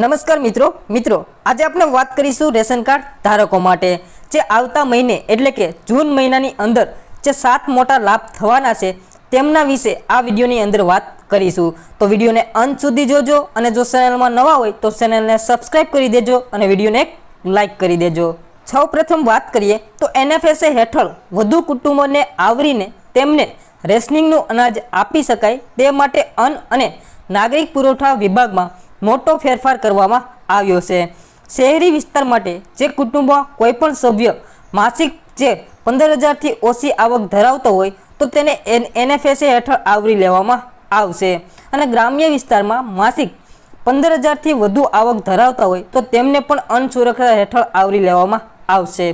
નમસ્કાર મિત્રો મિત્રો, આજે આપણે વાત કરીશું રેશન કાર્ડ ધારકો માટે, જે આવતા મહિને, એટલે કે જૂન મહિનાની અંદર જે સાત મોટા લાભ થવાના છે, તેમના વિશે આ વિડીયોની અંદર વાત કરીશું. તો વિડીયોને અંત સુધી જોજો અને જો ચેનલમાં નવા હોય, તો ચેનલને સબસ્ક્રાઈબ કરી દેજો અને વિડીયોને લાઇક કરી દેજો. સૌ પ્રથમ વાત કરીએ, તો એનએફએસએ હેઠળ વધુ કુટુંબોને આવરીને તેમને રેશનિંગનું અનાજ આપી શકાય, તે માટે અન્ન અને નાગરિક પુરવઠા વિભાગમાં મોટો ફેરફાર કરવામાં આવ્યો છે. શહેરી વિસ્તાર માટે જે કુટુંબમાં કોઈપણ સભ્ય માસિક જે પંદર હજારથી ઓછી આવક ધરાવતો હોય તો તેને એન, એનએફએસએ હેઠળ આવરી લેવામાં આવશે. અને ગ્રામ્ય વિસ્તારમાં માસિક પંદર હજારથી વધુ આવક ધરાવતા હોય તો તેમને પણ અનસુરક્ષા હેઠળ આવરી લેવામાં આવશે.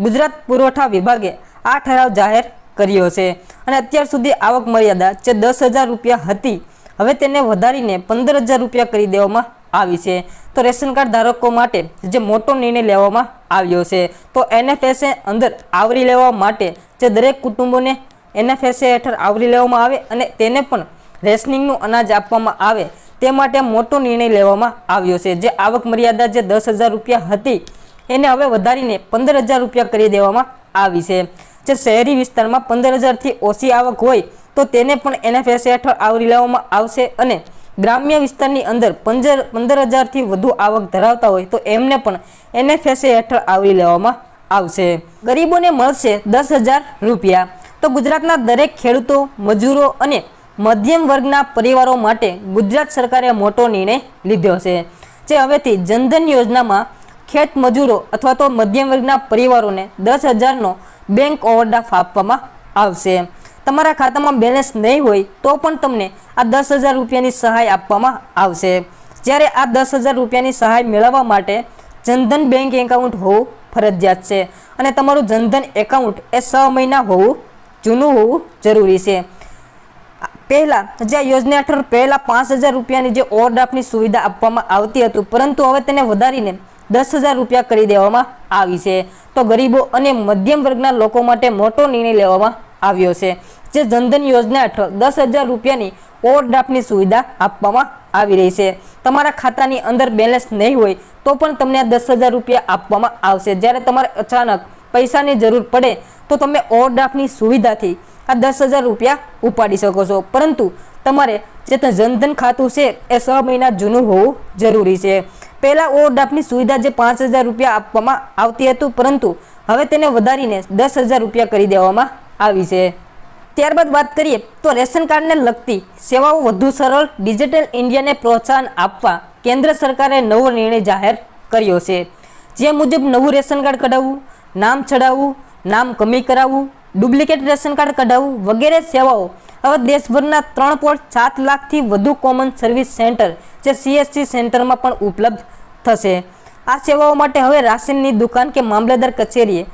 ગુજરાત પુરવઠા વિભાગે આ ઠરાવ જાહેર કર્યો છે. અને અત્યાર સુધી આવક મર્યાદા જે દસ હજાર રૂપિયા હતી હવે તેને વધારીને પંદર હજાર રૂપિયા કરી દેવામાં આવી છે. તો રેશન કાર્ડ ધારકો માટે જે મોટો નિર્ણય લેવામાં આવ્યો છે, તો એનએફએસએ અંદર આવરી લેવા માટે જે દરેક કુટુંબોને એનએફએસએ હેઠળ આવરી લેવામાં આવે અને તેને પણ રેશનિંગનું અનાજ આપવામાં આવે તે માટે મોટો નિર્ણય લેવામાં આવ્યો છે. જે આવક મર્યાદા જે દસ હજાર રૂપિયા હતી, એને હવે વધારીને પંદર હજાર રૂપિયા કરી દેવામાં આવી છે. જે શહેરી વિસ્તારમાં પંદર હજારથી ઓછી આવક હોય, તો તેને પણ એનએફએસ હેઠળ આવરી લેવામાં આવશે અને ગ્રામ્ય વિસ્તારની અંદર પંદર પંદર હજારથી વધુ આવક ધરાવતા હોય, તો એમને પણ એનએફએસ હેઠળ આવરી લેવામાં આવશે. ગરીબોને મળશે દસ હજાર રૂપિયા. તો ગુજરાતના દરેક ખેડૂતો, મજૂરો અને મધ્યમ વર્ગના પરિવારો માટે ગુજરાત સરકારે મોટો નિર્ણય લીધો છે, જે હવેથી જનધન યોજનામાં ખેત મજૂરો અથવા તો મધ્યમ વર્ગના પરિવારોને દસ હજારનો બેંક ઓવરડ્રાફ્ટ આપવામાં આવશે. તમારા ખાતામાં બેલેન્સ નહીં હોય તો પણ તમને આ દસ હજાર રૂપિયાની સહાય આપવામાં આવશે. જ્યારે આ દસ હજાર રૂપિયાની સહાય મેળવવા માટે જનધન બેંક એકાઉન્ટ હોવું ફરજિયાત છે અને તમારું જનધન એકાઉન્ટ એ છ મહિના હોવું જૂનું હોવું જરૂરી છે. પહેલાં, જે આ યોજના હેઠળ પહેલાં પાંચ હજાર રૂપિયાની જે ઓવરડ્રાફ્ટની સુવિધા આપવામાં આવતી હતું, પરંતુ હવે તેને વધારીને દસ હજાર રૂપિયા કરી દેવામાં આવી છે. તો ગરીબો અને મધ્યમ વર્ગના લોકો માટે મોટો નિર્ણય લેવામાં આવ્યો છે, જે જનધન યોજના હેઠળ દસ હજાર રૂપિયાની ઓવરડ્રાફ્ટની સુવિધા આપવામાં આવી રહી છે. તમારા ખાતાની અંદર બેલેન્સ નહીં હોય તો પણ તમને આ દસ હજાર રૂપિયા આપવામાં આવશે. જ્યારે તમારે અચાનક પૈસાની જરૂર પડે તો તમે ઓવરડ્રાફ્ટની સુવિધાથી આ દસ હજાર રૂપિયા ઉપાડી શકો છો. પરંતુ તમારે જે જનધન ખાતું છે એ છ મહિના જૂનું હોવું જરૂરી છે. પહેલાં ઓવરડ્રાફ્ટની સુવિધા જે પાંચ હજાર રૂપિયા આપવામાં આવતી હતું, પરંતુ હવે તેને વધારીને દસ હજાર રૂપિયા કરી દેવામાં આવી છે. ત્યારબાદ વાત કરીએ તો રેશન કાર્ડને લગતી સેવાઓ વધુ સરળ, ડિજિટલ ઇન્ડિયાને પ્રોત્સાહન આપવા કેન્દ્ર સરકારે નવો નિર્ણય જાહેર કર્યો છે. જે મુજબ નવું રેશન કાર્ડ કઢાવવું, નામ ચડાવવું નામ કમી કરાવવું, ડુપ્લિકેટ રેશન કાર્ડ કઢાવવું વગેરે સેવાઓ હવે દેશભરના ત્રણ પોઈન્ટ સાત લાખથી વધુ કોમન સર્વિસ સેન્ટર જે સીએસસી સેન્ટરમાં પણ ઉપલબ્ધ થશે. આ સેવાઓ માટે હવે રાશનની દુકાન કે મામલેદાર કચેરીએ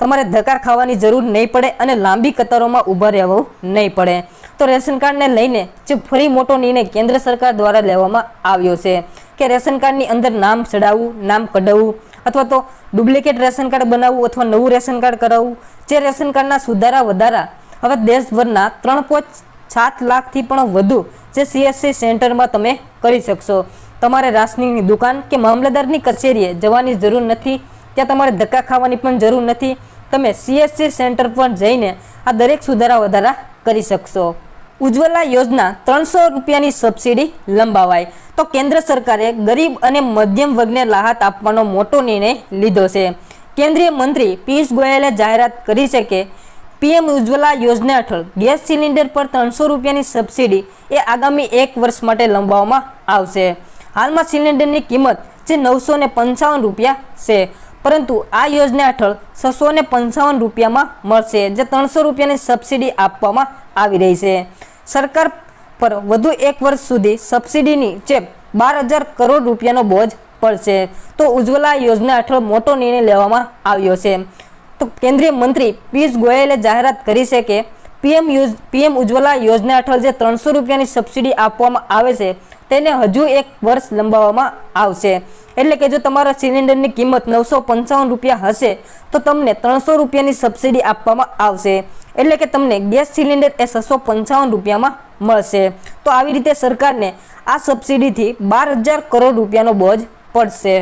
તમારે ધક્કા ખાવાની જરૂર નહીં પડે અને લાંબી કતારોમાં ઊભા રહેવું નહીં પડે. તો રેશન કાર્ડને લઈને જે ફરી મોટો નિર્ણય કેન્દ્ર સરકાર દ્વારા લેવામાં આવ્યો છે કે રેશન કાર્ડની અંદર નામ ચડાવવું, નામ કઢાવવું અથવા તો ડુપ્લિકેટ રેશન કાર્ડ બનાવવું અથવા નવું રેશન કાર્ડ કરાવવું, જે રેશન કાર્ડના સુધારા વધારા હવે દેશભરના ત્રણ પોઈન્ટ સાત લાખથી પણ વધુ જે સીએસસી સેન્ટરમાં તમે કરી શકશો. તમારે રાશનિંગની દુકાન કે મામલતદારની કચેરીએ જવાની જરૂર નથી, ત્યાં તમારે ધક્કા ખાવાની પણ જરૂર નથી. તમે સીએસસી સેન્ટર પર જઈને આ દરેક સુધારા વધારા કરી શકશો. ઉજ્જવલા યોજના ત્રણસો રૂપિયાની સબસિડી લંબાવાય. તો કેન્દ્ર સરકારે ગરીબ અને મધ્યમ વર્ગને રાહત આપવાનો મોટો નિર્ણય લીધો છે. કેન્દ્રીય મંત્રી પિયુષ ગોયલે જાહેરાત કરી છે કે પીએમ ઉજ્જવલા યોજના હેઠળ ગેસ સિલિન્ડર પર ત્રણસો રૂપિયાની સબસિડી એ આગામી એક વર્ષ માટે લંબાવવામાં આવશે. હાલમાં સિલિન્ડરની કિંમત જે નવસો પંચાવન રૂપિયા છે, પરંતુ આ યોજના હેઠળ છસો પંચાવન રૂપિયામાં મળશે, જે ત્રણસો રૂપિયાની સબસિડી આપવામાં આવી રહી છે. સરકાર પર વધુ એક વર્ષ સુધી સબસિડીની જે બાર હજાર કરોડ રૂપિયાનો બોજ પડશે. તો ઉજ્જવલા યોજના હેઠળ મોટો નિર્ણય લેવામાં આવ્યો છે. તો કેન્દ્રીય મંત્રી પિયુષ ગોયલે જાહેરાત કરી છે કે પીએમ યુઝ પીએમ ઉજ્જવલા યોજના હેઠળ જે ત્રણસો રૂપિયાની સબસિડી આપવામાં આવે છે, તેને હજુ એક વર્ષ લંબાવવામાં આવશે. એટલે કે જો તમારા સિલિન્ડરની કિંમત નવસો પંચાવન રૂપિયા હશે, તો તમને ત્રણસો રૂપિયાની સબસિડી આપવામાં આવશે. એટલે કે તમને ગેસ સિલિન્ડર એ છસો પંચાવન રૂપિયામાં મળશે. તો આવી રીતે સરકારને આ સબસિડીથી બાર હજાર કરોડ રૂપિયાનો બોજ પડશે.